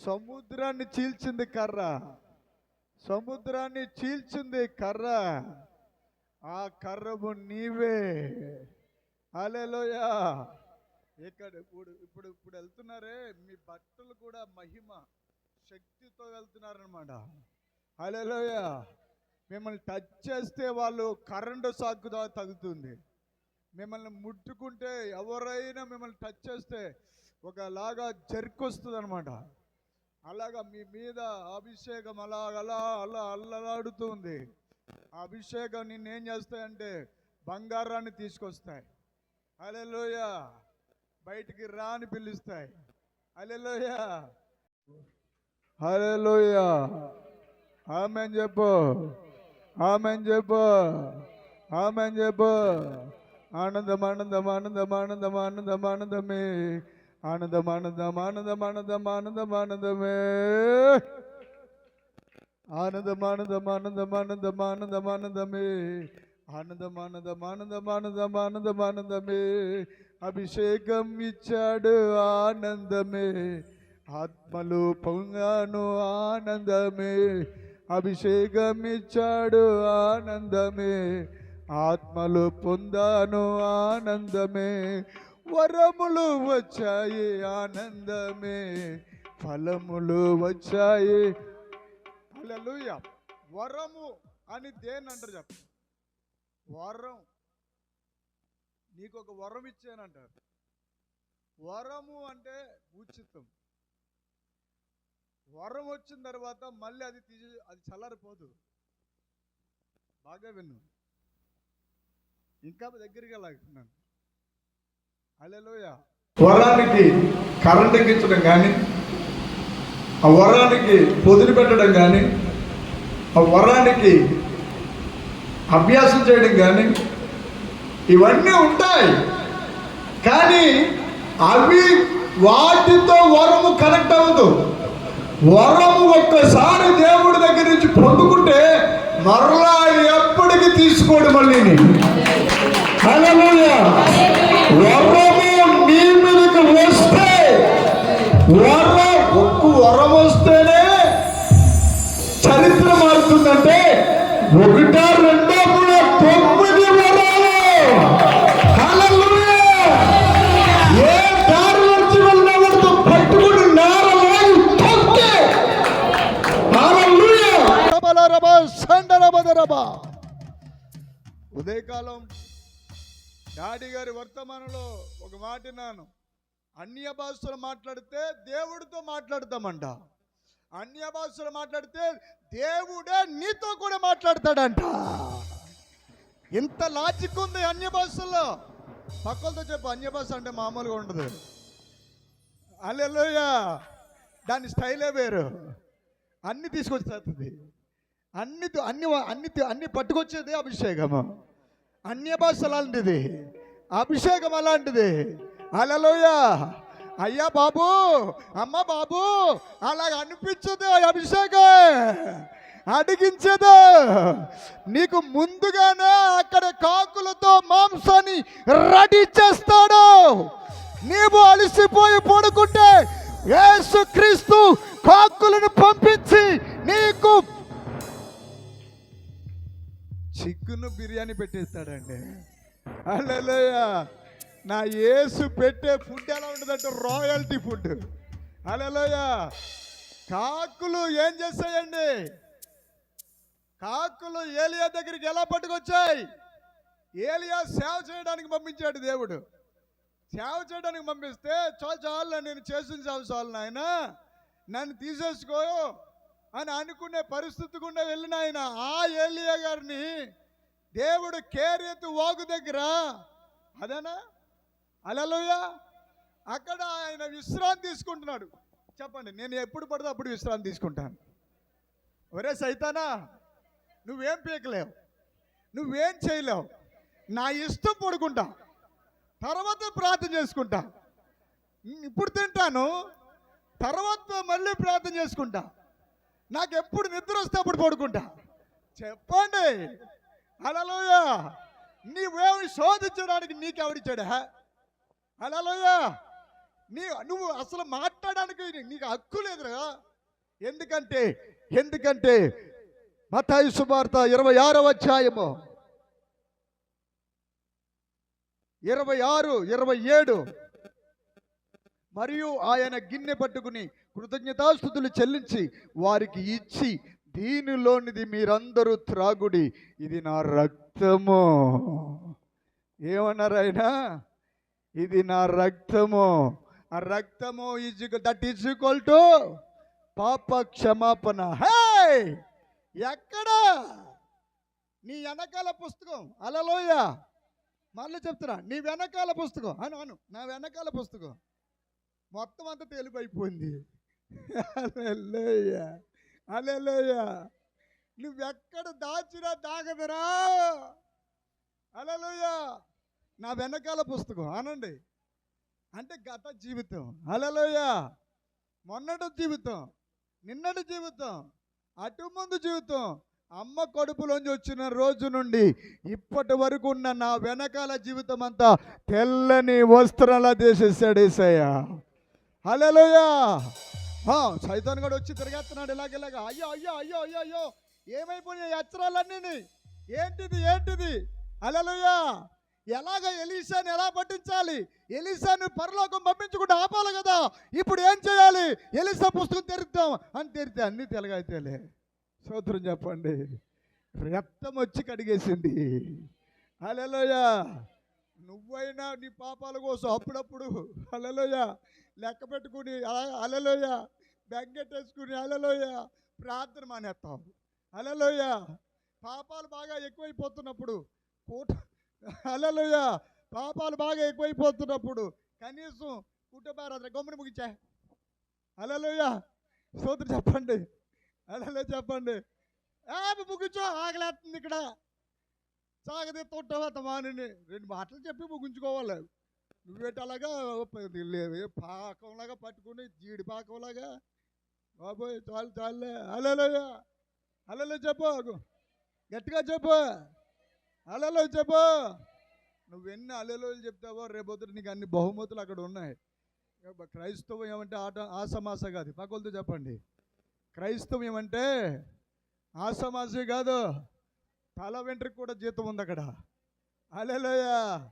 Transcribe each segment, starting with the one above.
సముద్రాన్ని చీల్చింది కర్ర. సముద్రాన్ని చీల్చింది కర్ర. ఆ కర్రము నీవే. అలెలోయా ఇక్కడ ఇప్పుడు ఇప్పుడు ఇప్పుడు వెళ్తున్నారే మీ బట్టలు కూడా మహిమ శక్తితో వెళ్తున్నారనమాట అలెలోయ మిమ్మల్ని టచ్ చేస్తే వాళ్ళు కరెంటు సాకుదా తగ్గుతుంది మిమ్మల్ని ముట్టుకుంటే ఎవరైనా మిమ్మల్ని టచ్ చేస్తే ఒకలాగా జర్కొస్తుంది అనమాట అలాగా మీ మీద అభిషేకం అలా అలా అలా అల్లలాడుతుంది ఆ అభిషేకం నిన్నేం చేస్తాయంటే బంగారాన్ని తీసుకొస్తాయి. అలెలోయ బయటికి రా అని పిలుస్తాయి. అలెలోయ అలెలోయ ఆమెన్ చెప్పు. ఆమెన్ చెప్పు. ఆమెన్ చెప్పు. ఆనందం ఆనందం ఆనందం ఆనందం ఆనందం ఆనందమే. ఆనందం ఆనందం ఆనందం ఆనందం ఆనందం ఆనందమే ఆనందం ఆనందం ఆనందం ఆనందం ఆనందం ఆనందమే ఆనందం ఆనందం ఆనందం ఆనందం ఆనందం ఆనందమే అభిషేకం ఇచ్చాడు ఆనందమే ఆత్మలు పొంగాను ఆనందమే అభిషేకం ఇచ్చాడు ఆనందమే ఆత్మలు పొందాను ఆనందమే వరములు వచ్చాయి ఆనందమే. ఫలములు వచ్చాయి. హల్లెలూయా. వరము అని దేని అంటారు చెప్ప? వరం. నీకు ఒక వరం ఇచ్చానంటారు. వరము అంటే ఉచితం వరం వచ్చిన తర్వాత మళ్ళీ అది తీసి అది చల్లారిపోదు. బాగా విన్ను ఇంకా దగ్గరికి వెళ్ళాను వరానికి కరెంట్ ఎక్కించడం కానీ ఆ వరానికి పొదిలి పెట్టడం కానీ ఆ వరానికి అభ్యాసం చేయడం కానీ ఇవన్నీ ఉంటాయి. కానీ అవి వాటితో వరము కనెక్ట్ అవ్వదు. వరము ఒక్కసారి దేవుడి దగ్గర నుంచి పొందుకుంటే మరలా ఎప్పటికీ తీసుకోడు మళ్ళీ వరము నీ మీదకి వస్తే వరం ఒక్క వరం వస్తేనే చరిత్ర మారుతుందంటే ఒకటా రెండో కూడా తొమ్మిది వరాలు ఏ దారి నుంచి పట్టుకుని నేరలాగి తొక్కి. హల్లెలూయా. ఉదయకాలం డాడీ గారి వర్తమానంలో ఒక మాట విన్నాను. అన్య భాషలు మాట్లాడితే దేవుడితో మాట్లాడతామంట. అన్య భాషలు మాట్లాడితే దేవుడే నీతో కూడా మాట్లాడతాడంట. ఇంత లాజిక్ ఉంది అన్య భాషల్లో పక్కలతో చెప్పు అన్య భాష అంటే మామూలుగా ఉండదు. అల్లెలోయ దాని స్టైలే వేరు. అన్ని తీసుకొచ్చేస్తుంది. అన్ని అన్ని అన్ని అన్ని పట్టుకొచ్చేది అభిషేకము. అన్య భాష అలాంటిది అభిషేకం అలాంటిది అలలోయ అయ్యా బాబు అమ్మ బాబు అలాగ అనిపించదు అభిషేకం. అడిగించదు. నీకు ముందుగానే అక్కడ కాకులతో మాంసాన్ని రెడీ చేస్తాడు. నీవు అలసిపోయి పడుకుంటే యేసు క్రీస్తు కాకులను పంపించి నీకు చిక్కును బిర్యానీ పెట్టేస్తాడండి. అల్లెలయ్య నా ఏసు పెట్టే ఫుడ్ ఎలా ఉంటుందంటే రాయల్టీ ఫుడ్ అలలోయ కాకులు ఏం చేస్తాయండి? కాకులు ఏలియా దగ్గరికి ఎలా పట్టుకొచ్చాయి? ఏలియా సేవ చేయడానికి పంపించాడు దేవుడు. సేవ చేయడానికి పంపిస్తే చాలు చాలు నేను చేసిన సేవ చాలు నాయన. నన్ను తీసేసుకో. అని అనుకునే పరిస్థితి గుండా వెళ్ళిన ఆయన ఆ ఏలియా గారిని దేవుడు కేరేతు వాగు దగ్గర అదేనా? అలలోయా అక్కడ ఆయన విశ్రాంతి తీసుకుంటున్నాడు. చెప్పండి నేను ఎప్పుడు పడితే అప్పుడు విశ్రాంతి తీసుకుంటాను. ఒరే సైతానా నువ్వేం పీకలేవు. నువ్వేం చేయలేవు. నా ఇష్టం పడుకుంటా. తర్వాత ప్రార్థన చేసుకుంటా. ఇప్పుడు తింటాను తర్వాత మళ్ళీ ప్రార్థన చేసుకుంటా. నాకు ఎప్పుడు నిద్ర వస్తే అప్పుడు పడుకుంటా. చెప్పండి. అలలోయ నీవేమి శోధించడానికి నీకెవడిచ్చాడా అలలోయ నీ నువ్వు అసలు మాట్లాడడానికి నీకు హక్కు లేదురా. ఎందుకంటే ఎందుకంటే మతాయి సువార్త ఇరవై ఆరవ అధ్యాయము. ఇరవై ఆరు ఇరవై ఏడు. మరియు ఆయన గిన్నె పట్టుకుని కృతజ్ఞతాస్థుతులు చెల్లించి వారికి ఇచ్చి దీనిలోనిది మీరందరూ త్రాగుడి. ఇది నా రక్తము. ఏమన్నారు ఆయన? ఇది నా రక్తము. ఆ రక్తము is that is equal to పాప క్షమాపణ. హే ఎక్కడ? నీ వెనకాల పుస్తకం. అలలోయ మళ్ళీ చెప్తున్నా నీ వెనకాల పుస్తకం. అను అను నా వెనకాల పుస్తకం. మొత్తం అంతా తెలిపైపోయింది అలెలోయ అలెలోయ నువ్వెక్కడ దాచినా దాగదురా. అలెలోయ నా వెనకాల పుస్తకం అనండి అంటే గత జీవితం. అలలోయ మొన్నటి జీవితం నిన్నటి జీవితం అటు ముందు జీవితం అమ్మ కడుపులోంచి వచ్చిన రోజు నుండి ఇప్పటి వరకు ఉన్న నా వెనకాల జీవితం అంతా తెల్లని వస్త్రంలా చేసేసాడు ఏసయ్య. హలోయ సైతాన్ గడు వచ్చి తిరిగేస్తున్నాడు ఇలాగ ఇలాగ. అయ్యో అయ్యో అయ్యో అయ్యో అయ్యో. ఏమైపోయినాయి అచ్చరాలన్నీ ఏంటిది ఏంటిది? హలోయ ఎలాగ ఎలీసాను ఎలా పట్టించాలి? ఎలీసాను పరలోకం పంపించకుండా ఆపాలి కదా. ఇప్పుడు ఏం చేయాలి? ఎలీసా పుస్తకం తెరుద్దాం. అని తెరితే అన్ని తెలగైతేలే. సోదరం చెప్పండి. రక్తం వచ్చి కడిగేసింది. అలలోయ నువ్వైనా నీ పాపాల కోసం అప్పుడప్పుడు అలలోయ లెక్క పెట్టుకుని అలలోయ బెంగెట్టేసుకుని అలలోయ ప్రార్థన మానేస్తాం అలలోయ పాపాలు బాగా ఎక్కువైపోతున్నప్పుడు కూట అలలోయ పాపాలు బాగా ఎక్కువైపోతున్నప్పుడు కనీసం కుటుంబారాధన గమ్ముని ముగించా. అలలోయ సోదరు చెప్పండి. అలలో చెప్పండి. ఆ ముగించో ఆగలేస్తుంది ఇక్కడ. సాగది తొట్టవాత మానిని రెండు మాటలు చెప్పి ముగించుకోవాలి. నువ్వేటి అలాగా పాకంలాగా పట్టుకుని జీడి పాకంలాగా? బాబోయ్ చాలు చాలులే. అలలోయ అలలో చెప్పు. గట్టిగా చెప్పు. అలలో చెప్పు. నువ్వెన్ని అలలోలు చెప్తావో రేపొద్దు నీకు అన్ని బహుమతులు అక్కడ ఉన్నాయి. క్రైస్తవం ఏమంటే ఆట ఆసమాస కాదు. పక్కలతో చెప్పండి. క్రైస్తవం ఏమంటే ఆసమాసే కాదు. తల వెంట్రుకు కూడా జీతం ఉంది అక్కడ. Hallelujah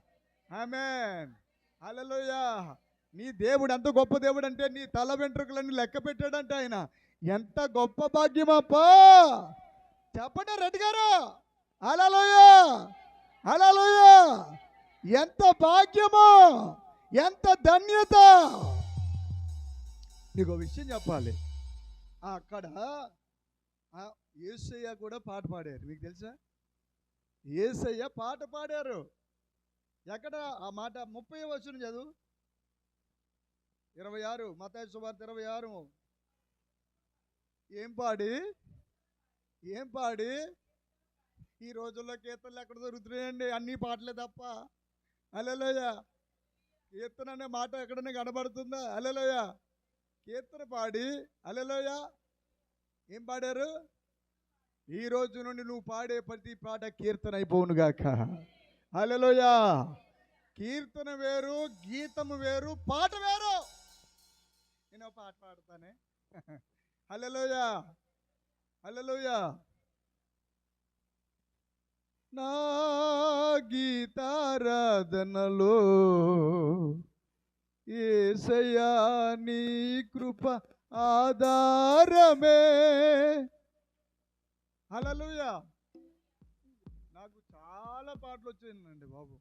amen. అలలోయా నీ దేవుడు ఎంత గొప్ప దేవుడు అంటే నీ తల వెంట్రుకలన్నీ లెక్క పెట్టాడంటే ఆయన. ఎంత గొప్ప భాగ్యమాప్పా. చెప్పండి రెడ్డి గారు. అలలోయా అలలోయా ఎంత భాగ్యమో. ఎంత ధన్యత. నీకు విషయం చెప్పాలి. అక్కడ ఏసయ్య కూడా పాట పాడారు. మీకు తెలుసా? ఏసయ్య పాట పాడారు. ఎక్కడ ఆ మాట ముప్పై వచ్చిన చదువు? ఇరవై ఆరు మతాయి సువార్త ఇరవై ఆరు. ఏం పాడి? ఏం పాడి? ఈ రోజుల్లో కీర్తనలు ఎక్కడ దొరుకుతున్నాయండి? అన్ని పాటలే తప్ప. అలెలోయ కీర్తన అనే మాట ఎక్కడైనా కనబడుతుందా? అలెలోయ కీర్తన పాడి. అలెలోయ ఏం పాడారు? ఈ రోజు నుండి నువ్వు పాడే ప్రతి పాట కీర్తన అయిపోవునుగాక అలెలోయ కీర్తన వేరు గీతము వేరు పాట వేరు. నేను పాట పాడతానే. హలోయా హలోయా నా గీతారాధనలో ఏసయా నీ కృప ఆధారమే. హల్లెలూయా. చాలా పాటలు వచ్చాయండి బాబు.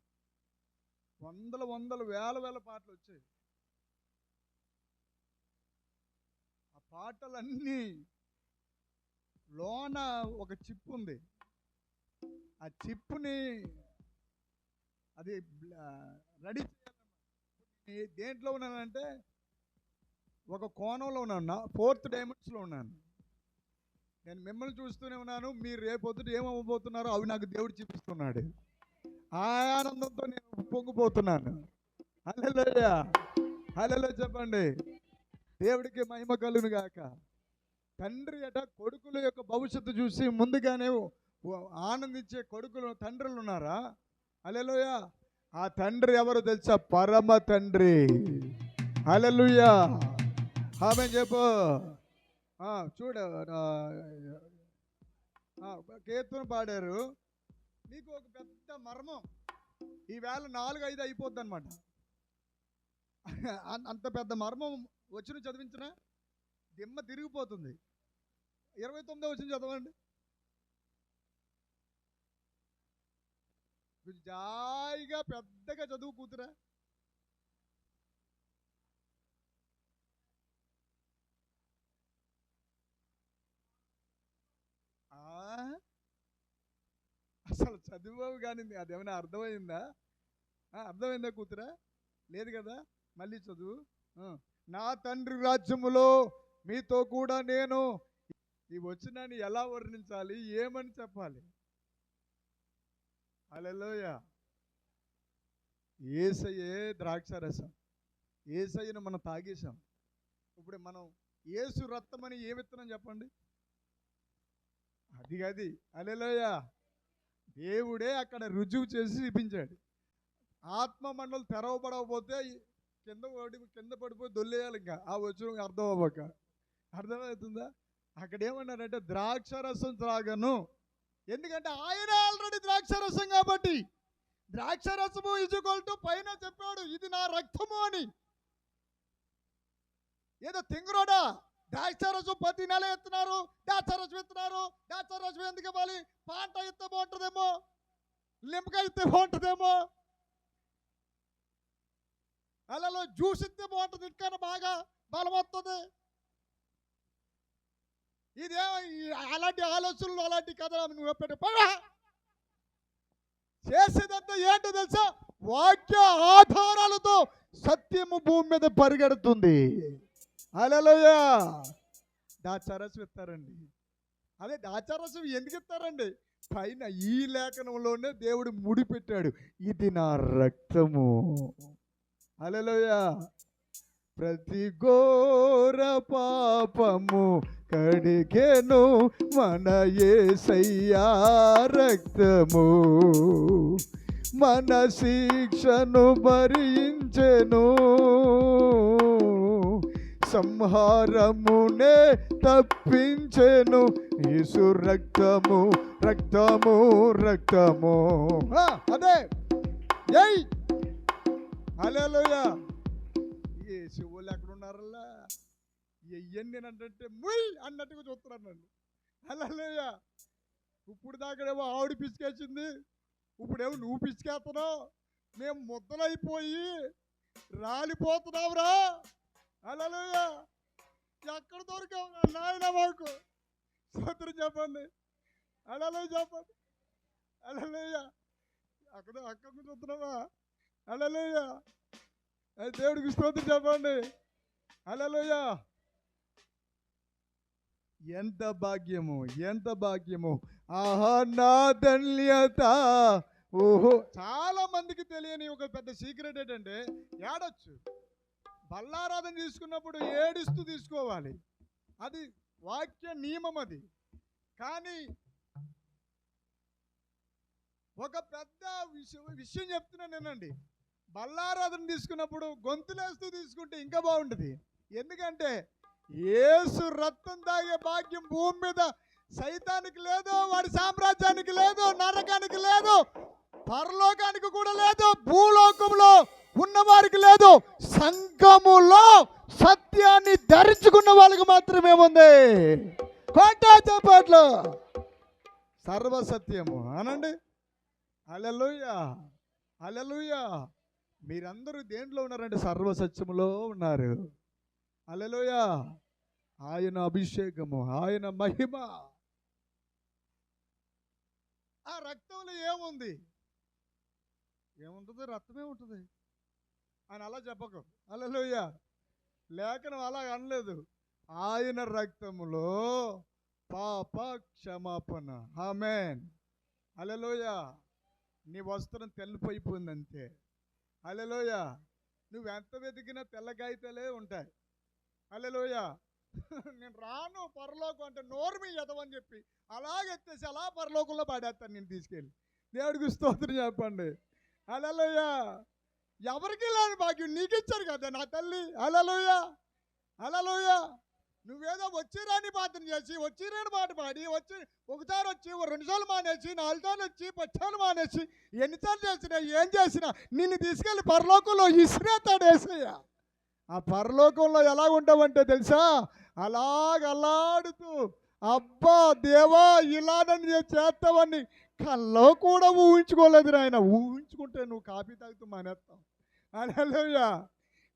వందల వందల వేల వేల పాటలు వచ్చాయి. ఆ పాటలన్నీ లోన ఒక చిప్ ఉంది. ఆ చిప్పుని అది రెడీ చేయాలన్నమాట. దేంట్లో ఉన్నానంటే ఒక కోణంలో ఉన్నాను. ఫోర్త్ డైమెన్షన్లో ఉన్నాను. నేను మిమ్మల్ని చూస్తూనే ఉన్నాను. మీరు రేపొద్దుట ఏమవ్వబోతున్నారో అవి నాకు దేవుడు చూపిస్తున్నాడు. ఆ ఆనందంతో నేను పొంగిపోతున్నాను. హల్లెలూయ. హలో చెప్పండి. దేవుడికి మహిమ కలును గాక. తండ్రి అట కొడుకుల యొక్క భవిష్యత్తు చూసి ముందుగానే ఆనందించే కొడుకులు తండ్రులు ఉన్నారా? హల్లెలూయ. ఆ తండ్రి ఎవరు తెలుసా? పరమ తండ్రి. అలెలుయా ఆమె చెప్పు. చూడు కీర్తన పాడారు. మీకు ఒక పెద్ద మర్మం. ఈవేళ నాలుగు ఐదు అయిపోద్ది అనమాట అంత పెద్ద మర్మం వచ్చిన చదివించిన దిమ్మ తిరిగిపోతుంది. ఇరవై తొమ్మిదో వచ్చిన చదవండి. జాయిగా పెద్దగా చదువు కూతురా. ఆ? అసలు చదివావు కానీ అదేమైనా అర్థమైందా? ఆ, అర్థమైందా కూతురా? లేదు కదా? మళ్ళీ చదువు. నా తండ్రి రాజ్యములో మీతో కూడా నేను ఈ వచ్చినాన్ని ఎలా వర్ణించాలి? ఏమని చెప్పాలి? అలెలోయ ద్రాక్ష ద్రాక్షారసం ఏసయ్యను మనం తాగేశాం. ఇప్పుడు మనం ఏసు రక్తమని ఏ విత్తనం చెప్పండి? అది అది అలెలోయ దేవుడే అక్కడ రుజువు చేసి చూపించాడు. ఆత్మ మండలు తెరవబడకపోతే కింద పడి కింద పడిపోయి దొల్లేయాలి ఇంకా. ఆ వచ్చిన అర్థం అవ్వక. అర్థమవుతుందా? అక్కడ ఏమన్నారంటే ద్రాక్ష రసం త్రాగను. ఎందుకంటే ఆయన ఆల్రెడీ ద్రాక్ష రసం కాబట్టి. ద్రాక్ష రసము ఇజుకొల్టు పైన చెప్పాడు. ఇది నా రక్తము అని. ఏదో తింగరోడా? ద్రాక్షరసం ప్రతి నెల ఎత్తున్నారు ద్రాక్షరసం ఎత్తున్నారు ద్రాక్షరసం ఎందుకు ఇవ్వాలి? పాంట ఎత్తే బాగుంటుందేమో లింపకాయ ఇస్తే బాగుంటుందేమో. అలలో జ్యూస్ ఇస్తే బాగుంటుంది ఇంటికైనా బాగా బలం వస్తుంది. ఇదే ఈ- అలాంటి ఆలోచనలు అలాంటి కథలు నువ్వు పెట్టు పడా చేసేదంతా ఏంటో తెలుసా? వాక్య ఆధారాలతో సత్యము భూమి మీద పరిగెడుతుంది. అలలోయ దాచారసం ఇస్తారండి అదే దాచారసం ఎందుకు ఇస్తారండి? పైన ఈ లేఖనంలోనే దేవుడు ముడిపెట్టాడు. ఇది నా రక్తము. అలలోయ ప్రతి ఘోర పాపము కడిగెను మన ఏసయ్యా రక్తము. మన శిక్షను భరించెను. సంహారమునే తప్పించెను. యేసు రక్తము రక్తము రక్తము. అదే. ఏయ్! హల్లెలూయా. ఏ శివులు ఎక్కడ ఉన్నారల్లా ఎయ్యని అంటే ముయ్! అన్నట్టుగా చూస్తున్నాను నన్ను. హల్లెలూయా. ఇప్పుడు దాకాడేమో ఆవిడ పిసికేసింది. ఇప్పుడేమో నువ్వు పిసికేస్తున్నావు. మేము ముద్దలైపోయి రాలిపోతున్నావురా. హల్లెలూయా. ఎక్కడ దొరికావు? నాయన మాకు. సూత్రం చెప్పండి. హల్లెలూయా చెప్పండి. హల్లెలూయా. అక్కడ అక్కడ చూస్తున్నావా హల్లెలూయా. అది దేవుడికి స్తోత్రం చెప్పండి. హల్లెలూయా. ఎంత భాగ్యము ఎంత భాగ్యము. ఆహా నా ధన్యత. ఓహో చాలా మందికి తెలియని ఒక పెద్ద సీక్రెట్ ఏంటంటే ఏడొచ్చు. బల్లారాధన తీసుకున్నప్పుడు ఏడుస్తూ తీసుకోవాలి. అది వాక్య నియమం అది. కానీ ఒక పెద్ద విషయం విషయం నేనండి. బల్లారాధన తీసుకున్నప్పుడు గొంతులేస్తూ తీసుకుంటే ఇంకా బాగుంటుంది. ఎందుకంటే ఏసు రక్తం తాగే భాగ్యం భూమి మీద సైతానికి లేదు వాడి సామ్రాజ్యానికి లేదు నరకానికి లేదు పరలోకానికి కూడా లేదు భూలోకంలో ఉన్నవారికి లేదు. సంఘములో సత్యాన్ని ధరించుకున్న వాళ్ళకి మాత్రమే ఉంది. కోటా చెప్పట్లు. సర్వసత్యము. అనండి అలెలుయ్యా అలెలుయ్యా మీరందరూ దేంట్లో ఉన్నారంటే సర్వసత్యములో ఉన్నారు. అలెలుయ్యా ఆయన అభిషేకము. ఆయన మహిమ. ఆ రక్తంలో ఏముంది? ఏముంటుంది? రక్తమే ఉంటుంది. అని అలా చెప్పకు. అలెలుయ లేఖనం అలా అనలేదు. ఆయన రక్తములో పాప క్షమాపణ ఆమెన్. అలలోయ నీ వస్త్రం తెల్లపోయిపోయింది అంతే అలెలోయ నువ్వు ఎంత వెతికినా తెల్ల ఉంటాయి. అలలోయ నేను రాను పరలోకం అంటే నోరు మీ ఎదవని చెప్పి అలాగెత్తేసి అలా పరలోకంలో పాడేస్తాను నేను తీసుకెళ్ళి. దేవుడికి స్తోత్రం చెప్పండి. అలెలోయ ఎవరికి లేని భాగ్యం నీకు ఇచ్చారు కదా నా తల్లి. అలలోయ అలలోయ నువ్వేదో వచ్చిరాని పాత్ర చేసి వచ్చిరాని పాట పాడి వచ్చి ఒకసారి వచ్చి రెండుసార్లు మానేసి నాలుగు సార్లు వచ్చి పచ్చాలు మానేసి ఎన్నిసార్లు చేసినా ఏం చేసినా నిన్ను తీసుకెళ్ళి పరలోకంలో ఇసిరేతాడు ఏసయ్య ఆ పరలోకంలో ఎలా ఉండవంటే తెలుసా? అలాగలాడుతూ అబ్బా దేవా ఇలా నన్ను చేస్తావని కల్లో కూడా ఊహించుకోలేదు నాయన. ఊహించుకుంటే నువ్వు కాఫీ తాగుతూ మానేస్తావు. అలలోయా.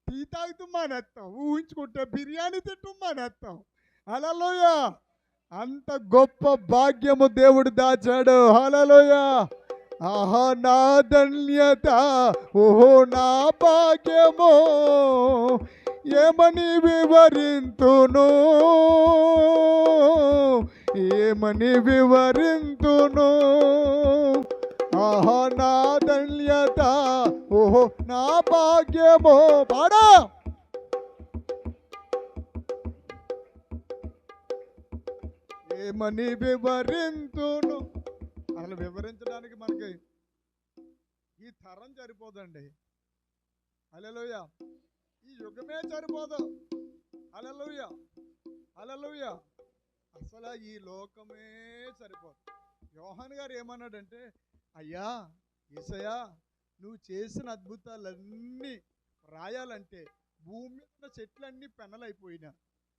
టీ తాగుతూ మానేస్తావు ఊహించుకుంటే బిర్యానీ తింటూ మానేస్తావు అలలోయా. అంత గొప్ప భాగ్యము దేవుడు దాచాడు. హలలోయా ఆహా నా ధన్యత. ఓహో నా భాగ్యమో. ఏమని వివరింతును? ఏమని వివరింతును? ఆహా నా నా భాగ్యమో పాడా. ఏమని వివరింతును? అసలు వివరించడానికి మనకి ఈ తరం సరిపోదండి. అలెలుయ ఈ యుగమే సరిపోదు. అలెలుయ అలెలుయ అసలు ఈ లోకమే సరిపోదు. యోహన్ గారు ఏమన్నాడంటే అయ్యా ఈసయా నువ్వు చేసిన అద్భుతాలన్నీ రాయాలంటే భూమి మీద ఉన్న చెట్లన్నీ పెనలైపోయినా.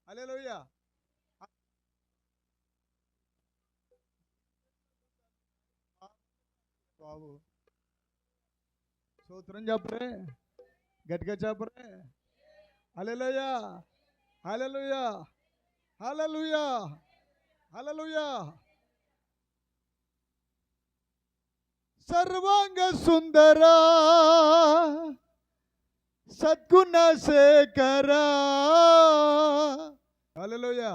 అలేలోయ బాబు. సూత్రం చెప్పరే. గట్టిగా చెప్పరే. అలెలుయా అలెలుయా అలలుయా అలలుయా సర్వాంగ సుందరా సద్గుణ శేఖరా. హల్లెలూయా.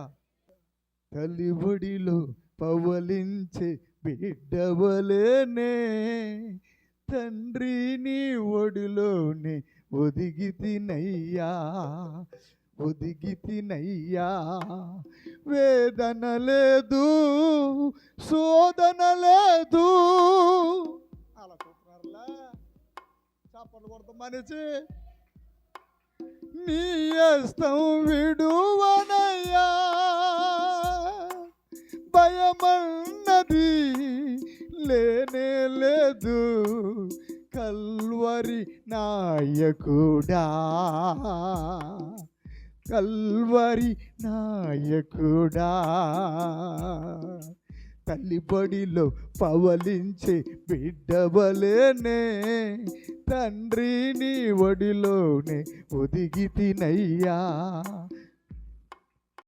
తల్లిబడిలో పవలించే బిడ్డవలేనే తండ్రి నీ ఒడిలోనే ఒదిగి తినయ్యా ఒదిగి తినయ్యా. వేదన లేదు శోధన లేదు అలా చూస్తున్నారులా. చేపలు కొడతాం మనిషి. నీ ఇష్టం విడువనయ్యా. భయమన్నది లేనే లేదు. కల్వరి నాయకుడా. కల్వరి నాయకుడా. తల్లి బడిలో పవలించే బిడ్డవలేనే. తండ్రిని ఒడిలోనే ఒదిగి తినయ్యా.